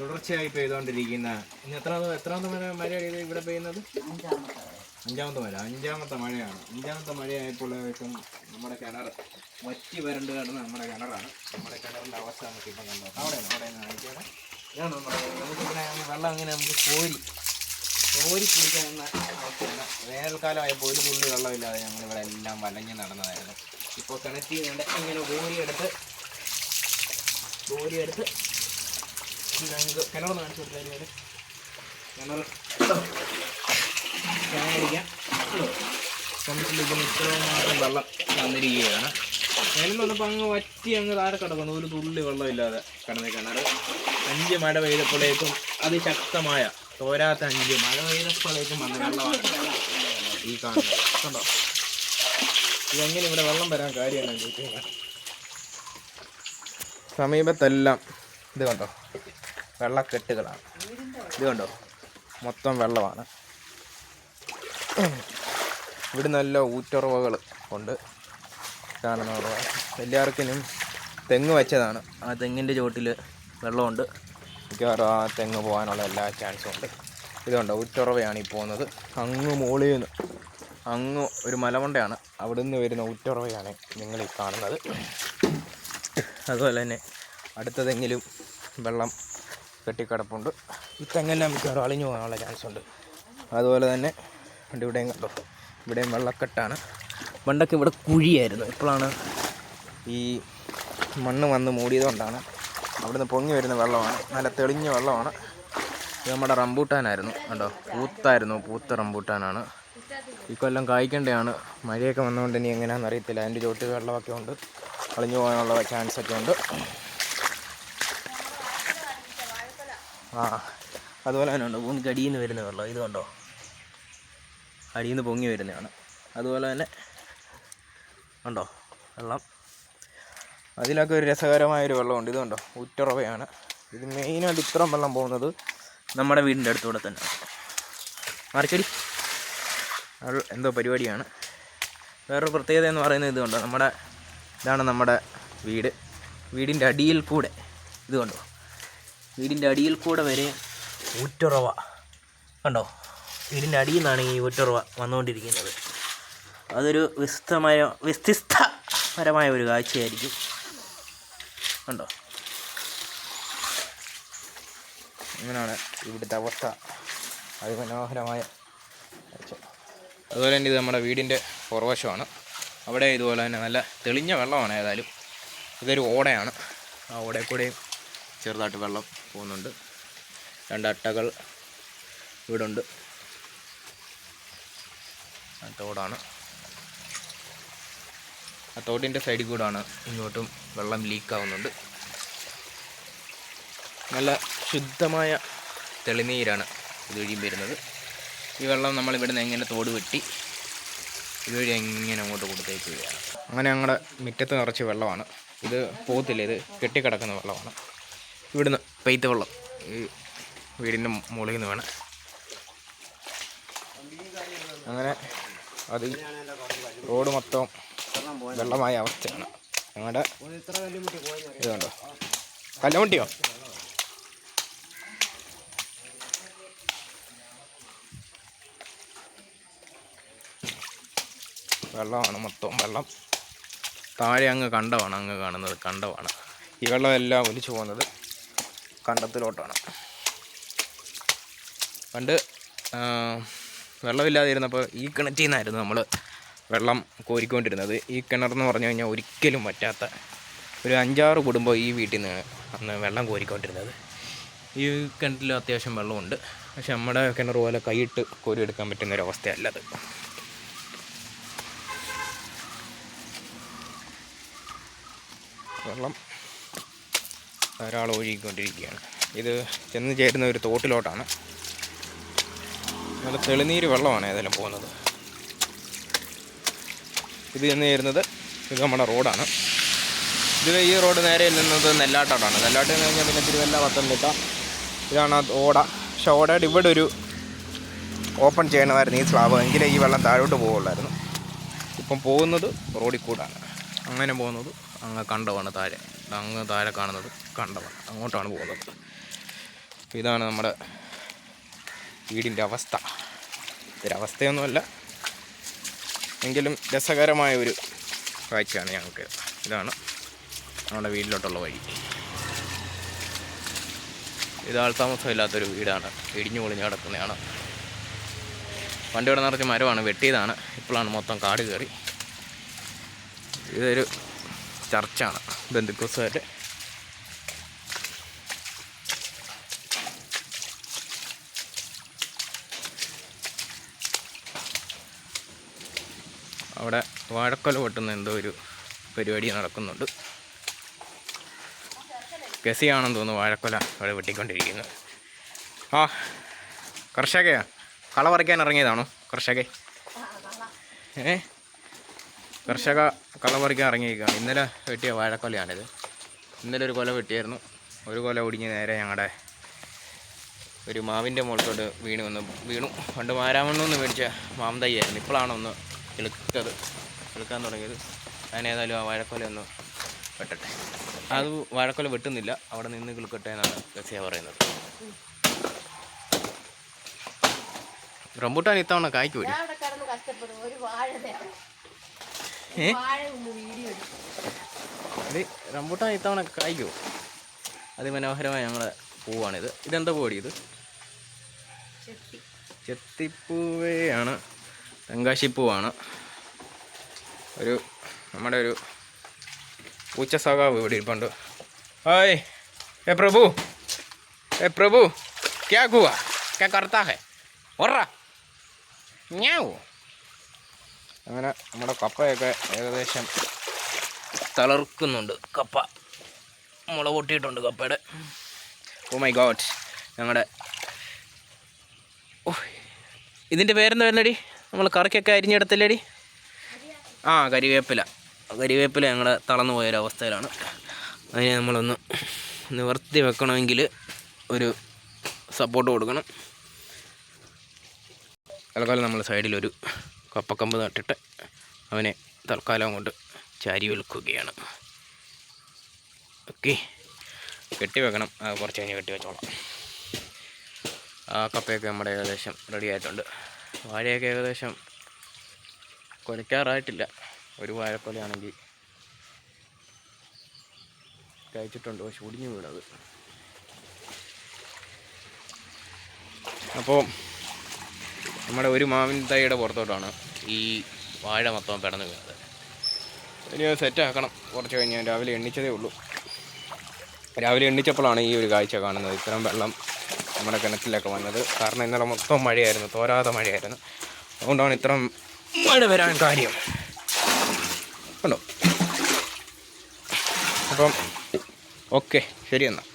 തുടർച്ചയായി പെയ്തുകൊണ്ടിരിക്കുന്ന ഇനി എത്ര എത്രാമത്തെ മഴ മഴയാണ് ഇവിടെ പെയ്യുന്നത്? അഞ്ചാമത്തെ മഴ. അഞ്ചാമത്തെ മഴയാണ്. അഞ്ചാമത്തെ മഴയായപ്പോഴേക്കും നമ്മുടെ കിണർ വറ്റി വരണ്ട് കിടന്ന് നമ്മുടെ കിണറാണ്. നമ്മുടെ കിണറിന്റെ അവസ്ഥ നമുക്ക് ഇപ്പം കണ്ടോ അവിടെ അവിടെ ഇതാണ് നമ്മുടെ നമുക്കിവിടെ വെള്ളം അങ്ങനെ നമുക്ക് കോരി കോരി കുടിക്കാവുന്ന അവസ്ഥയാണ് വേനൽക്കാലമായപ്പോൾ ഒരു തുള്ളി വെള്ളമില്ലാതെ ഞങ്ങളിവിടെ എല്ലാം വലഞ്ഞ് നടന്നതായിരുന്നു. ഇപ്പോൾ കിണറ്റിൽ നിന്ന് ഇങ്ങനെ കോരിയെടുത്ത് കോരിയെടുത്ത് ഞങ്ങൾക്ക് കിണറൊന്ന് കാണിച്ചു കൊടുത്താൽ കിണർ കിണറിരിക്കാം കിണറ്റിലിരിക്കുന്ന ഇത്രയും മാത്രം വെള്ളം വന്നിരിക്കുകയാണ് വന്നപ്പോൾ അങ്ങ് വറ്റി അങ്ങ് താഴെ കിടക്കുന്നു. ഒരു തുള്ളി വെള്ളമില്ലാതെ കിടന്ന കിണർ. അഞ്ച് മഴ പെയ്തപ്പോഴേക്കും അതിശക്തമായ തോരാത്ത അഞ്ച് മഴ പെയ്തപ്പോഴേക്കും വന്ന വെള്ളമാണ്. ഈ കാണുന്നത്. കണ്ടോ? ഇതെങ്ങനെ ഇവിടെ വെള്ളം വരാൻ കാര്യമാണ് ചോദിച്ചാൽ സമീപത്തെല്ലാം ഇത് കണ്ടോ? വെള്ളക്കെട്ടുകളാണ്. ഇത് കണ്ടോ? മൊത്തം വെള്ളമാണ്. ഇവിടെ നല്ല ഊറ്റുറവകൾ ഉണ്ട് കാണുന്ന എല്ലാവർക്കിനും തെങ്ങ് വെച്ചതാണ്. ആ തെങ്ങിന്റെ ചുവട്ടിൽ വെള്ളമുണ്ട്. മിക്കവാറും ആ തെങ്ങ് പോകാനുള്ള എല്ലാ ചാൻസും ഉണ്ട്. ഇതുണ്ട് ഊറ്ററവയാണ് ഈ പോകുന്നത്. അങ്ങ് മുകളിൽ നിന്ന് അങ്ങ് ഒരു മലമുണ്ടയാണ്. അവിടെ നിന്ന് വരുന്ന നിങ്ങൾ ഈ കാണുന്നത്. അതുപോലെ തന്നെ അടുത്തതെങ്കിലും വെള്ളം കെട്ടിക്കിടപ്പുണ്ട്. ഈ തെങ്ങെല്ലാം മിക്കവാറും അളിഞ്ഞു പോകാനുള്ള ചാൻസ് ഉണ്ട്. അതുപോലെ തന്നെ ഉണ്ട് ഇവിടെയും കണ്ടോ? ഇവിടെയും വെള്ളക്കെട്ടാണ്. പണ്ടൊക്കെ ഇവിടെ കുഴിയായിരുന്നു. ഇപ്പോഴാണ് ഈ മണ്ണ് വന്ന് മൂടിയതുകൊണ്ടാണ് അവിടുന്ന് പൊങ്ങി വരുന്ന വെള്ളമാണ്. നല്ല തെളിഞ്ഞ വെള്ളമാണ്. ഇത് നമ്മുടെ റംബൂട്ടാനായിരുന്നു. കണ്ടോ? പൂത്തായിരുന്നു. പൂത്ത റംബൂട്ടാനാണ്. ഈ കൊല്ലം കായ്ക്കേണ്ടതാണ് മഴയൊക്കെ വന്നുകൊണ്ട് ഇനി എങ്ങനെയാണെന്ന് അറിയത്തില്ല. അതിന്റെ ചോട്ട് വെള്ളമൊക്കെ ഉണ്ട്. കളഞ്ഞു പോകാനുള്ള ചാൻസൊക്കെ ഉണ്ട്. ആ അതുപോലെ തന്നെ ഉണ്ട്. ഭൂമിക്ക് അടിയിൽ നിന്ന് വരുന്ന വെള്ളം. ഇത് കണ്ടോ? അടിയിൽ നിന്ന് പൊങ്ങി വരുന്നതാണ്. അതുപോലെ തന്നെ ഉണ്ടോ? വെള്ളം. അതിലൊക്കെ ഒരു രസകരമായൊരു വെള്ളമുണ്ട്. ഇത് കണ്ടോ? ഉറ്റുറവയാണ്. ഇത് മെയിനായിട്ട് ഇത്രയും വെള്ളം പോകുന്നത് നമ്മുടെ വീടിന്റെ അടുത്തൂടെ തന്നെ മറിച്ചടി എന്തോ പരിപാടിയാണ്. വേറൊരു പ്രത്യേകത എന്ന് പറയുന്നത് ഇതുകൊണ്ടോ കണ്ടോ? നമ്മുടെ ഇതാണ് നമ്മുടെ വീട്. വീടിന്റെ അടിയിൽ കൂടെ ഇതുകൊണ്ടോ കണ്ടോ? വീടിന്റെ അടിയിൽ കൂടെ വരെ ഊറ്റുറവ. കണ്ടോ? വീടിന്റെ അടിയിൽ നിന്നാണ് ഈ ഊറ്റുറവ വന്നുകൊണ്ടിരിക്കുന്നത്. അതൊരു വിസ്തമായ വ്യത്യസ്തപരമായ ഒരു കാഴ്ചയായിരിക്കും. കണ്ടോ? അങ്ങനെയാണ് ഇവിടുത്തെ അവസ്ഥ. അതിമനോഹരമായ അതുപോലെ തന്നെ ഇത് നമ്മുടെ വീടിന്റെ പുറവശമാണ്. അവിടെ ഇതുപോലെ തന്നെ നല്ല തെളിഞ്ഞ വെള്ളമാണ് ഏതായാലും. ഇതൊരു ഓടയാണ്. ആ ഓടയിൽ കൂടെയും ചെറുതായിട്ട് വെള്ളം പോകുന്നുണ്ട്. രണ്ട് അട്ടകൾ ഇവിടുണ്ട്. തോടാണ്. ആ തോടിന്റെ സൈഡിൽ കൂടാണ് ഇങ്ങോട്ടും വെള്ളം ലീക്കാവുന്നുണ്ട്. നല്ല ശുദ്ധമായ തെളിനീരാണ് ഇതുവഴിയും വരുന്നത്. ഈ വെള്ളം നമ്മൾ ഇവിടുന്ന് എങ്ങനെ തോട് വെട്ടി ഇതുവഴി എങ്ങനെ അങ്ങോട്ട് കൊടുത്തേക്കുകയാണ്. അങ്ങനെ ഞങ്ങളുടെ മുറ്റത്ത് നിറച്ച് വെള്ളമാണ്. ഇത് പോകത്തില്ല ഇത് കെട്ടിക്കിടക്കുന്ന വെള്ളമാണ്. ഇവിടുന്ന് പെയ്ത്ത വെള്ളം ഈ വീടിന്റെ മുകളിൽ നിന്ന് വേണം. അങ്ങനെ അത് റോഡ് മൊത്തം വെള്ളമായ അവസ്ഥയാണ്. ഞങ്ങളുടെ ഇതുണ്ടോ കല്ലമുട്ടിയോ? വെള്ളമാണ് മൊത്തം വെള്ളം. താഴെ അങ്ങ് കണ്ടമാണ് അങ്ങ് കാണുന്നത് കണ്ടമാണ്. ഈ വെള്ളമെല്ലാം ഒലിച്ചു പോകുന്നത് കണ്ടത്തിലോട്ടാണ്. പണ്ട് വെള്ളമില്ലാതിരുന്നപ്പോൾ ഈ കിണറ്റിൽ നിന്നായിരുന്നു നമ്മൾ വെള്ളം കോരിക്കൊണ്ടിരുന്നത്. ഈ കിണറെന്ന് പറഞ്ഞു കഴിഞ്ഞാൽ ഒരിക്കലും പറ്റാത്ത ഒരു അഞ്ചാറ് കുടുംബം ഈ വീട്ടിൽ നിന്ന് അന്ന് വെള്ളം കോരിക്കൊണ്ടിരുന്നത്. ഈ കിണറ്റിൽ അത്യാവശ്യം വെള്ളമുണ്ട്. പക്ഷെ നമ്മുടെ കിണർ പോലെ കൈയിട്ട് കോരിയെടുക്കാൻ പറ്റുന്ന ഒരു അവസ്ഥയല്ല അത്. വെള്ളം ധാരാളം ഒഴുകിക്കൊണ്ടിരിക്കുകയാണ്. ഇത് ചെന്ന് ചേരുന്ന ഒരു തോട്ടിലോട്ടാണ്. നല്ല തെളിനീര് വെള്ളമാണ് ഏതായാലും പോകുന്നത്. ഇത് ചെന്ന് ചേരുന്നത് ഇത് റോഡാണ്. ഇത് ഈ റോഡ് നേരെ നിന്നത് നെല്ലാട്ടോട്ടാണ് നെല്ലാട്ട് എന്ന് കഴിഞ്ഞാൽ പിന്നെ തിരുവല്ല പത്തനംതിട്ട. ഇതാണ് ഓട. പക്ഷെ ഓടയുടെ ഇവിടെ ഒരു ഓപ്പൺ ചെയ്യണമായിരുന്നു ഈ സ്ലാബ്. എങ്കിലേ ഈ വെള്ളം താഴോട്ട് പോകുള്ളായിരുന്നു ഇപ്പം പോകുന്നത് റോഡിൽ കൂടാണ്. അങ്ങനെ പോകുന്നത് അങ്ങ് കണ്ടമാണ് താഴെ. അങ്ങ് താഴെ കാണുന്നത് കണ്ടതാണ് അങ്ങോട്ടാണ് പോകുന്നത്. ഇതാണ് നമ്മുടെ വീടിന്റെ അവസ്ഥ. ഇതൊരവസ്ഥയൊന്നുമല്ല. എങ്കിലും രസകരമായ ഒരു കാഴ്ചയാണ് ഞങ്ങൾക്ക്. ഇതാണ് നമ്മുടെ വീട്ടിലോട്ടുള്ള വഴി. ഇത് ആൾതാമസമില്ലാത്തൊരു വീടാണ്. ഇടിഞ്ഞു പൊളിഞ്ഞ് കിടക്കുന്നതാണ്. പണ്ട് ഇവിടെ നിറച്ച് മരമാണ് വെട്ടിയതാണ്. ഇപ്പോഴാണ് മൊത്തം കാട് കയറി. ഇതൊരു ചർച്ചാണ്. ബന്ധുക്കോസുകാരുടെ അവിടെ വാഴക്കൊല പൊട്ടുന്ന എന്തോ ഒരു പരിപാടി നടക്കുന്നുണ്ട്. ഗസിയാണെന്ന് തോന്നുന്നു വാഴക്കൊല അവിടെ വെട്ടിക്കൊണ്ടിരിക്കുന്നത് ആ കർഷകയാ. കള പറിക്കാൻ ഇറങ്ങിയതാണോ കർഷകേ ഏ? കർഷക കള പറിക്കാൻ ഇറങ്ങിയിരിക്കുകയാണ്. ഇന്നലെ വെട്ടിയ വാഴക്കൊലയാണിത്. ഇന്നലെ ഒരു കൊല വെട്ടിയായിരുന്നു. ഒരു കൊല ഒടിഞ്ഞ് നേരെ ഞങ്ങളുടെ ഒരു മാവിന്റെ മുകളിലോട്ട് വീണ് വന്ന് വീണു. പണ്ട് മാരാമണ്ണെന്ന് മേടിച്ച മാന്തയ്യായിരുന്നു ഇപ്പോഴാണ് ഒന്ന് കിളുക്കത് കിളുക്കാൻ തുടങ്ങിയത്. അതിനേതായാലും ആ വാഴക്കൊല ഒന്ന് വെട്ടട്ടെ. അത് വാഴക്കൊല വെട്ടുന്നില്ല. അവിടെ നിന്ന് കിളുക്കട്ടെ എന്നാണ് ഗസിയ പറയുന്നത്. റംബൂട്ടാൻ ഇത്തവണ കായ്ക്ക് വരും ഇത് റംബൂട്ടാൻ ഇത്തവണ കായ്ക്കുമോ അതിമനോഹരമായ ഞങ്ങളുടെ പൂവാണിത്. ഇതെന്താ പൂവടി ഇത്? ചെത്തിപ്പൂവേയാണ്. തെങ്കാശിപ്പൂവാണ്. ഒരു നമ്മുടെ ഒരു പൂച്ച സഖാവ് ഇവിടെ ഇരിപ്പുണ്ട്. ഹായ്. ഏ പ്രഭു. ഏ പ്രഭു. ക്യാ ഹുവാ ക്യാ കർത്താ ഹെ ഒറ. ഞാവോ അങ്ങനെ നമ്മുടെ കപ്പയൊക്കെ ഏകദേശം തളർക്കുന്നുണ്ട്. കപ്പ മുള പൊട്ടിയിട്ടുണ്ട് കപ്പയുടെ. ഓ മൈ ഗോഡ് ഞങ്ങളുടെ ഓ ഇതിന്റെ പേരെന്താ വരുന്നടി? നമ്മൾ കറിക്കൊക്കെ അരിഞ്ഞെടുത്തില്ലേടി? ആ കരിവേപ്പില. കരിവേപ്പില ഞങ്ങൾ തളർന്നു പോയൊരവസ്ഥയിലാണ് അതിനെ നമ്മളൊന്ന് നിവർത്തി വെക്കണമെങ്കിൽ ഒരു സപ്പോർട്ട് കൊടുക്കണം. തൽക്കാലം നമ്മൾ സൈഡിലൊരു കപ്പക്കമ്പ് നട്ടിട്ട് അവനെ തൽക്കാലം കൊണ്ട് ചാരി വെളുക്കുകയാണ് ഓക്കെ. കെട്ടി വെക്കണം. കുറച്ച് കഴിഞ്ഞ് കെട്ടി വെച്ചോളാം. ആ കപ്പയൊക്കെ നമ്മുടെ ഏകദേശം റെഡി ആയിട്ടുണ്ട്. വാഴയൊക്കെ ഏകദേശം കൊലക്കാറായിട്ടില്ല ഒരു വാഴക്കൊലയാണെങ്കിൽ കഴിച്ചിട്ടുണ്ട്. പക്ഷെ ഒടിഞ്ഞു വീണത്. അപ്പോൾ നമ്മുടെ ഒരു മാവിൻ തൈയുടെ പുറത്തോട്ടാണ് ഈ വാഴ മൊത്തം പിടന്ന് വീണത്. ഇനി അത് സെറ്റാക്കണം കുറച്ച് കഴിഞ്ഞ് രാവിലെ എണ്ണിച്ചതേ ഉള്ളൂ. രാവിലെ എണ്ണിച്ചപ്പോഴാണ് ഈ ഒരു കാഴ്ച കാണുന്നത്. ഇത്രയും വെള്ളം നമ്മുടെ കിണറ്റിലൊക്കെ വന്നത്. കാരണം ഇന്നലെ മൊത്തം മഴയായിരുന്നു. തോരാതെ മഴയായിരുന്നു. അതുകൊണ്ടാണ് ഇത്ര മഴ വരാൻ കാര്യം. ഉണ്ടോ അപ്പം ഓക്കെ. ശരി എന്നാൽ